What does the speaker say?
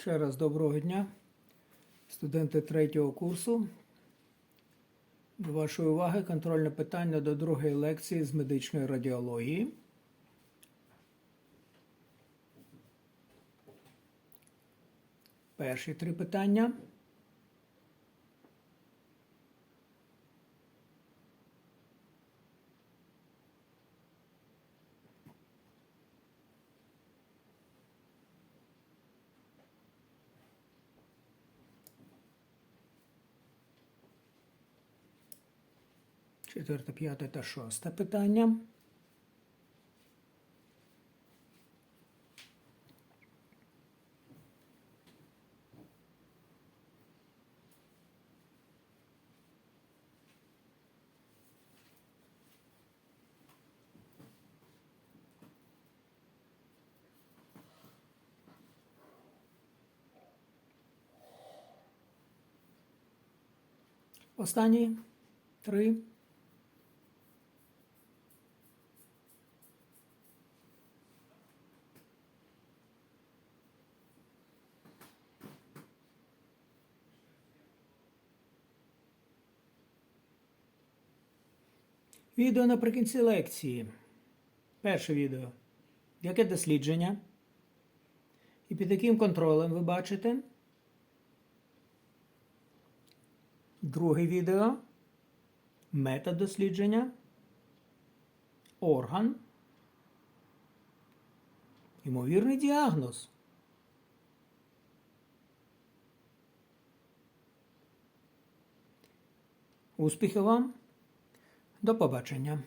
Ще раз доброго дня, студенти третього курсу. До вашої уваги контрольне питання до другої лекції з медичної радіології. Перші три питання. Четверте, п'яте та шосте питання. Останні три. Відео наприкінці лекції. Перше відео. Яке дослідження? І під яким контролем ви бачите? Друге відео. Метод дослідження. Орган. Ймовірний діагноз. Успіхів вам! До побачення!